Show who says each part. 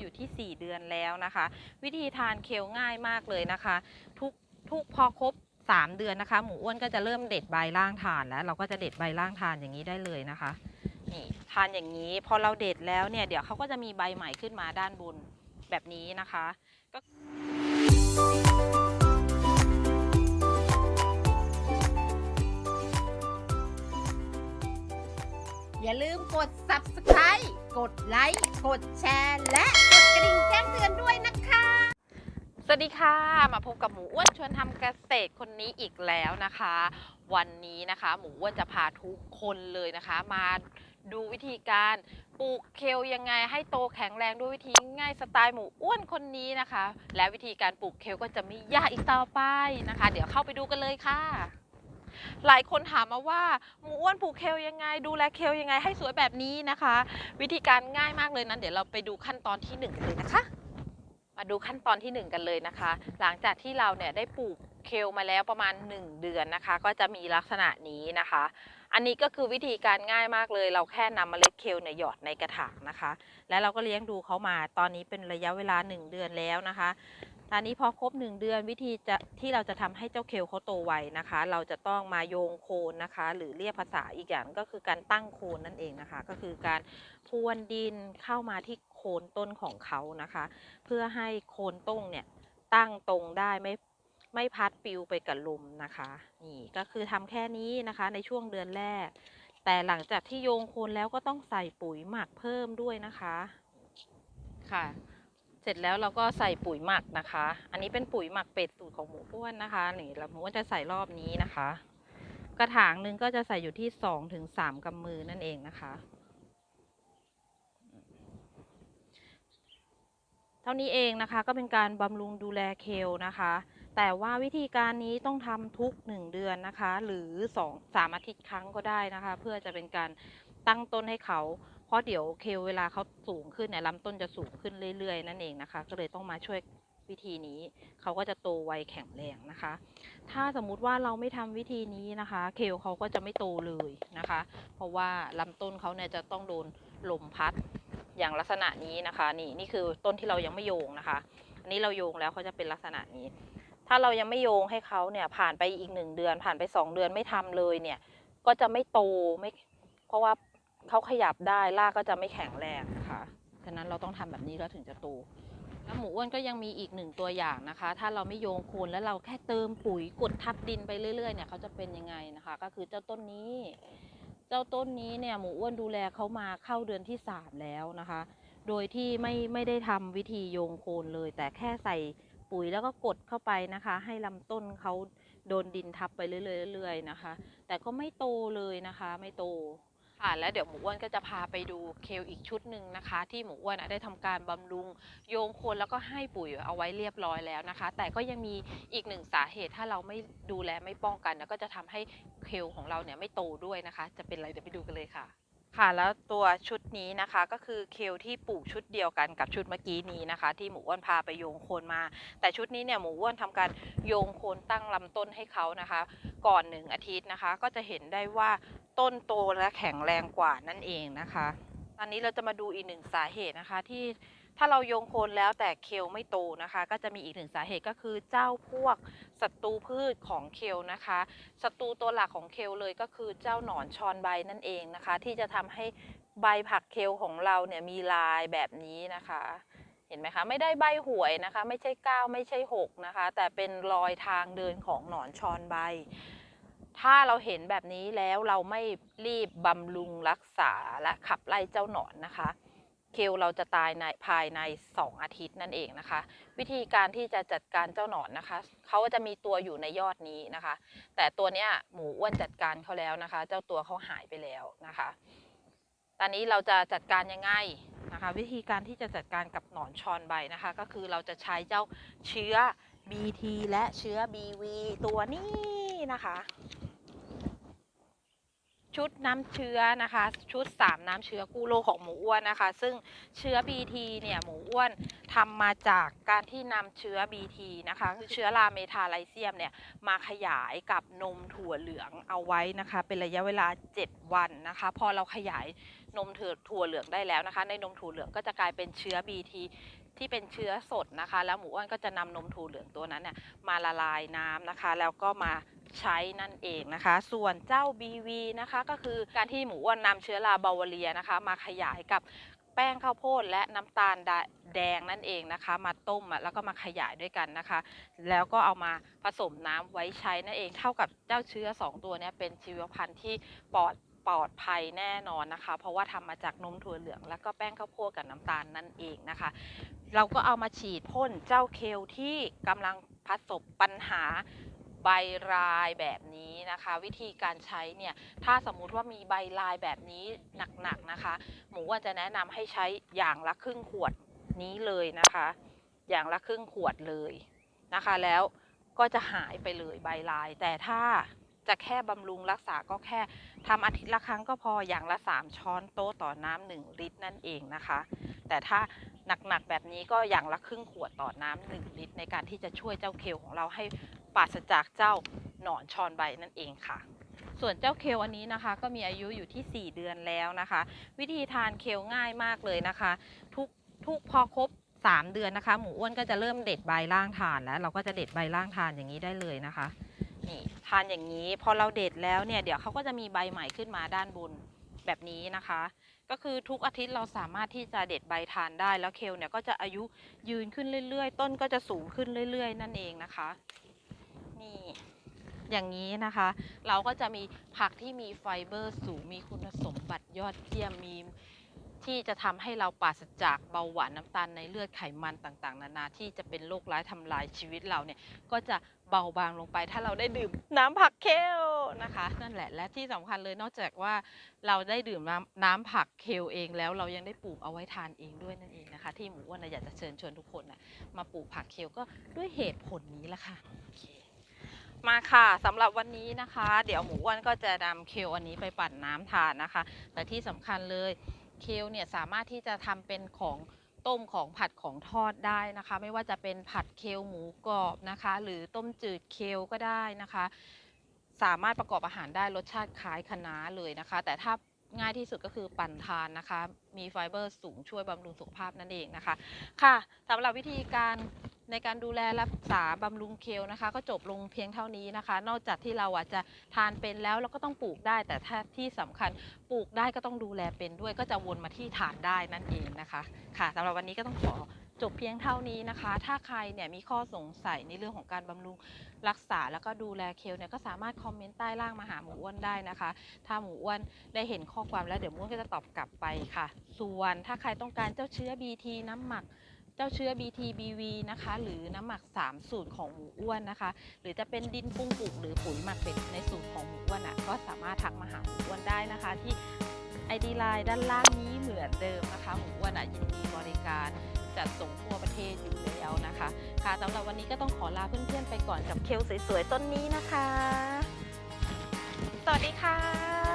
Speaker 1: อยู่ที่ 4 เดือนแล้วนะคะ วิธีทานเคลง่ายมากเลยนะคะ ทุกทุกพอครบ 3 เดือนนะคะ หมูอ้วนก็จะเริ่มเด็ดใบล่างทานแล้ว เราก็จะเด็ดใบล่างทานอย่างนี้ได้เลยนะคะนี่ทานอย่างนี้พอเราเด็ดแล้วเนี่ยเดี๋ยวเขาก็จะมีใบใหม่ขึ้นมาด้านบนแบบนี้นะคะก็
Speaker 2: อย่าลืมกด subscribe กดไลค์ กดแชร์ และกดกระดิ่งแจ้งเตือนด้วยนะคะ
Speaker 1: สวัสดีค่ะ มาพบกับหมูอ้วนชวนทำเกษตรคนนี้อีกแล้วนะคะ วันนี้นะคะ หมูอ้วนจะพาทุกคนเลยนะคะ มาดูวิธีการปลูกเคลยังไงให้โตแข็งแรงด้วยวิธีง่ายสไตล์หมูอ้วนคนนี้นะคะ และวิธีการปลูกเคลก็จะไม่ยากอีกต่อไปนะคะ เดี๋ยวเข้าไปดูกันเลยค่ะ หลายคนถามมาว่าหมูอ้วนปลูกเคลยังไง ดูแลเคลยังไงให้สวยแบบนี้นะคะ วิธีการง่ายมากเลยนั้น เดี๋ยวเราไปดูขั้นตอนที่หนึ่งกันเลยนะคะ มาดูขั้นตอนที่ 1 กันเลยนะคะ หลังจากที่เราเนี่ยได้ปลูกเคลมาแล้วประมาณ 1 เดือนนะคะ ก็จะมีลักษณะนี้นะคะ อันนี้ก็คือวิธีการง่ายมากเลย เราแค่นำเมล็ดเคลเนี่ยหยอดในกระถางนะคะ แล้วเราก็เลี้ยงดูเขามาตอนนี้เป็นระยะเวลา 1 เดือนแล้วนะคะ ตอนนี้พอครบ 1 เดือนวิธีจะที่เราจะทำให้เจ้าเคลเขาโตไวนะคะ เราจะต้องมาโยงโคนนะคะ หรือเรียกภาษาอีกอย่างก็คือการตั้งโคนนั่นเองนะคะ ก็คือการพรวนดินเข้ามาที่โคนต้นของเขานะคะ เพื่อให้โคนต้นเนี่ยตั้งตรงได้ไม่ไม่พัดปิวไปกับลมนะคะนี่ก็คือทำแค่นี้นะคะในช่วงเดือนแรก แต่หลังจากที่โยงโคนแล้วก็ต้องใส่ปุ๋ยหมักเพิ่มด้วยนะคะค่ะ เสร็จแล้วเราก็ใส่ปุ๋ยหมักนะคะ อันนี้เป็นปุ๋ยหมักเป็ดสูตรของหมูอ้วนนะคะนี่เราหมูอ้วนจะใส่รอบนี้นะคะ กระถางนึงก็จะใส่อยู่ที่สองถึงสามกำมือนั่นเองนะคะ เท่านี้เองนะคะก็เป็นการบำรุงดูแลเคลนะคะ แต่ว่าวิธีการนี้ต้องทำทุก1เดือนนะคะ หรือ2 3อาทิตย์ครั้งก็ได้นะคะ เพื่อจะเป็นการตั้งต้นให้เขา เพราะเดี๋ยวเคลเวลาเขาสูงขึ้นเนี่ยลำต้นจะสูงขึ้นเรื่อยๆ นั่นเองนะคะ ก็เลยต้องมาช่วยวิธีนี้เขาก็จะโตไวแข็งแรงนะคะ ถ้าสมมุติว่าเราไม่ทำวิธีนี้นะคะ เคลเขาก็จะไม่โตเลยนะคะ เพราะว่าลำต้นเขาเนี่ยจะต้องโดนลมพัดอย่างลักษณะนี้นะคะ นี่นี่คือต้นที่เรายังไม่โยงนะคะ อันนี้เราโยงแล้วเขาจะเป็นลักษณะนี้ ถ้าเรายังไม่โยงให้เขาเนี่ยผ่านไปอีกหนึ่งเดือน ผ่านไปสองเดือนไม่ทำเลยเนี่ย ก็จะไม่โตไม่เพราะว่า เขาขยับได้รากก็จะไม่แข็งแรงนะคะฉะนั้นเราต้องทำแบบนี้แล้วถึงจะโตแล้วหมูอ้วนก็ยังมีอีกหนึ่งตัวอย่างนะคะ ถ้าเราไม่โยงโคนแล้วเราแค่เติมปุ๋ยกดทับดินไปเรื่อยๆเนี่ยเขาจะเป็นยังไงนะคะ ก็คือเจ้าต้นนี้ เจ้าต้นนี้เนี่ยหมูอ้วนดูแลเขามาเข้าเดือนที่สามแล้วนะคะ โดยที่ไม่ไม่ได้ทำวิธีโยงโคนเลย แต่แค่ใส่ปุ๋ยแล้วก็กดเข้าไปนะคะ ให้ลำต้นเขาโดนดินทับไปเรื่อยๆนะคะ แต่ก็ไม่โตเลยนะคะ ไม่โต ค่ะแล้วเดี๋ยวหมูอ้วนก็จะพาไปดูเคลอีกชุดหนึ่งนะคะ ที่หมูอ้วนได้ทำการบำรุงโยงโคนแล้วก็ให้ปุ๋ยเอาไว้เรียบร้อยแล้วนะคะ แต่ก็ยังมีอีกหนึ่งสาเหตุถ้าเราไม่ดูแลไม่ป้องกันนะก็จะทำให้เคลของเราเนี่ยไม่โตด้วยนะคะ จะเป็นอะไรเดี๋ยวไปดูกันเลยค่ะค่ะแล้วตัวชุดนี้นะคะก็คือเคลที่ปลูกชุดเดียวกันกับชุดเมื่อกี้นี้นะคะ ที่หมูอ้วนพาไปโยงโคนมา แต่ชุดนี้เนี่ยหมูอ้วนทำการโยงโคนตั้งลำต้นให้เขานะคะ ก่อนหนึ่งอาทิตย์นะคะ ก็จะเห็นได้ว่า ต้นโตและแข็งแรงกว่านั่นเองนะคะ ตอนนี้เราจะมาดูอีกหนึ่งสาเหตุนะคะ ที่ถ้าเราโยงโคนแล้วแต่เคลไม่โตนะคะ ก็จะมีอีกหนึ่งสาเหตุก็คือเจ้าพวกศัตรูพืชของเคลนะคะศัตรูตัวหลักของเคลเลยก็คือเจ้าหนอนชอนใบนั่นเองนะคะ ที่จะทำให้ใบผักเคลของเราเนี่ยมีลายแบบนี้นะคะ เห็นไหมคะ ไม่ได้ใบหวยนะคะ ไม่ใช่ก้าวไม่ใช่หกนะคะ แต่เป็นรอยทางเดินของหนอนชอนใบ ถ้าเราเห็นแบบนี้แล้วเราไม่รีบบำรุงรักษาและขับไล่เจ้าหนอนนะคะ เคลเราจะตายในภายใน 2 อาทิตย์นั่นเองนะคะ วิธีการที่จะจัดการเจ้าหนอนนะคะเขาจะมีตัวอยู่ในยอดนี้นะคะ แต่ตัวเนี้ยหมูอ้วนจัดการเขาแล้วนะคะ เจ้าตัวเขาหายไปแล้วนะคะ ตอนนี้เราจะจัดการยังไงนะคะ วิธีการที่จะจัดการกับหนอนชอนใบนะคะ ก็คือเราจะใช้เจ้าเชื้อ BT และเชื้อ BV ตัวนี้นะคะ ชุดน้ำเชื้อนะคะ ชุด 3 น้ำเชื้อกู้โลกของหมูอ้วนนะคะ ซึ่งเชื้อ BT เนี่ยหมูอ้วนทำมาจากการที่นำเชื้อ BT นะคะคือเชื้อราเมทาไลเซียมเนี่ยมาขยายกับนมถั่วเหลืองเอาไว้นะคะ เป็นระยะเวลา 7 วันนะคะ พอเราขยายนมถั่วถั่วเหลืองได้แล้วนะคะ ในนมถั่วเหลืองก็จะกลายเป็นเชื้อ BT ที่เป็นเชื้อสดนะคะ แล้วหมูอ้วนก็จะนำนมถั่วเหลืองตัวนั้นเนี่ยมาละลายน้ำนะคะ แล้วก็มาใช้นั่นเองนะคะ ส่วนเจ้า BV นะคะก็คือการที่หมูอ้วนนำเชื้อราบาวาเรียนะคะ มาขยายกับแป้งข้าวโพดและน้ำตาลแดงนั่นเองนะคะ มาต้มแล้วก็มาขยายด้วยกันนะคะ แล้วก็เอามาผสมน้ำไว้ใช้นั่นเอง เท่ากับเจ้าเชื้อ 2 ตัวนี้เป็นชีวพันธุ์ที่ปลอด ปลอดภัยแน่นอนนะคะ เพราะว่าทำมาจากนมถั่วเหลือง แล้วก็แป้งข้าวโพดกับน้ำตาลนั่นเองนะคะ เราก็เอามาฉีดพ่นเจ้าเคลที่กำลังประสบปัญหาใบลายแบบนี้นะคะ วิธีการใช้เนี่ยถ้าสมมุติว่ามีใบลายแบบนี้หนักๆนะคะ หมูอ้วนจะแนะนำให้ใช้อย่างละครึ่งขวดนี้เลยนะคะ อย่างละครึ่งขวดเลยนะคะ แล้วก็จะหายไปเลยใบลายแต่ถ้า จะแค่บำรุงรักษาก็แค่ทำอาทิตย์ละครั้งก็พออย่างละ 3 ช้อนโต๊ะต่อน้ำหนึ่งลิตรนั่นเองนะคะ แต่ถ้าหนักๆแบบนี้ก็อย่างละครึ่งขวดต่อน้ำหนึ่งลิตร ในการที่จะช่วยเจ้าเคลของเราให้ปราศจากเจ้าหนอนชอนใบนั่นเองค่ะ ส่วนเจ้าเคลอันนี้นะคะ ก็มีอายุอยู่ที่ 4 เดือนแล้วนะคะ วิธีทานเคลง่ายมากเลยนะคะ ทุกทุกพอครบ3 เดือนนะคะ หมูอ้วนก็จะเริ่มเด็ดใบล่างทานแล้ว เราก็จะเด็ดใบล่างทานอย่างนี้ได้เลยนะคะ นี่ ทานอย่างนี้ พอเราเด็ดแล้วเนี่ยเดี๋ยวเขาก็จะมีใบใหม่ขึ้นมาด้านบนแบบนี้นะคะ ก็คือทุกอาทิตย์เราสามารถที่จะเด็ดใบทานได้แล้วเคลเนี่ยก็จะอายุยืนขึ้นเรื่อยๆ ต้นก็จะสูงขึ้นเรื่อย ๆ นั่นเองนะคะ นี่อย่างนี้นะคะ เราก็จะมีผักที่มีไฟเบอร์สูงมีคุณสมบัติยอดเยี่ยมมี ที่จะทำให้เราปราศจากเบาหวานน้ำตาลในเลือดไขมันต่างๆ นานาที่จะเป็นโรคร้ายทำลายชีวิตเราเนี่ยก็จะเบาบางลงไปถ้าเราได้ดื่มน้ำผักเคลนะคะ นั่นแหละและที่สำคัญเลยนอกจากว่าเราได้ดื่มน้ำน้ำผักเคลเองแล้วเรายังได้ปลูกเอาไว้ทานเองด้วยนั่นเองนะคะ ที่หมูอ้วนะอยากจะเชิญชวนทุกคนนะมาปลูกผักเคลก็ด้วยเหตุผลนี้ละค่ะมาค่ะสำหรับวันนี้นะคะ เดี๋ยวหมูอ้วนก็จะนำเคลอันนี้ไปปั่นน้ำทานนะคะ แต่ที่สำคัญเลย เคลเนี่ยสามารถที่จะทำเป็นของต้มของผัดของทอดได้นะคะ ไม่ว่าจะเป็นผัดเคลหมูกรอบนะคะ หรือต้มจืดเคลก็ได้นะคะ สามารถประกอบอาหารได้รสชาติคล้ายคะน้าเลยนะคะ แต่ถ้าง่ายที่สุดก็คือปั่นทานนะคะ มีไฟเบอร์สูงช่วยบำรุงสุขภาพนั่นเองนะคะ ค่ะสำหรับวิธีการ ในการดูแลรักษาบำรุงเคลนะคะ ก็จบลงเพียงเท่านี้นะคะ นอกจากที่เราอาจจะทานเป็นแล้วเราก็ต้องปลูกได้ แต่ถ้าที่สำคัญปลูกได้ก็ต้องดูแลเป็นด้วย ก็จะวนมาที่ทานได้นั่นเองนะคะ ค่ะสำหรับวันนี้ก็ต้องขอจบเพียงเท่านี้นะคะ ถ้าใครเนี่ยมีข้อสงสัยในเรื่องของการบำรุงรักษาแล้วก็ดูแลเคลเนี่ยก็สามารถคอมเมนต์ใต้ล่างมาหาหมูอ้วนได้นะคะ ถ้าหมูอ้วนได้เห็นข้อความแล้วเดี๋ยวหมูอ้วนก็จะตอบกลับไปค่ะ ส่วนถ้าใครต้องการเจ้าเชื้อ BT น้ำหมัก เจ้าเชื้อ BT BV นะคะ หรือน้ำหมัก 3 สูตรของหมูอ้วนนะคะ หรือจะเป็นดินปรุงปลูกหรือปุ๋ยหมักเป็ดในสูตรของหมูอ้วนอะก็สามารถทักมาหาหมูอ้วนได้นะคะ ที่ ID Line ด้านล่างนี้เหมือนเดิมนะคะหมูอ้วนอะยินดีบริการจัดส่งทั่วประเทศอยู่แล้วนะคะ ค่ะสำหรับวันนี้ก็ต้องขอลาเพื่อนๆไปก่อนกับเคลสวยๆต้นนี้นะคะ สวัสดีค่ะ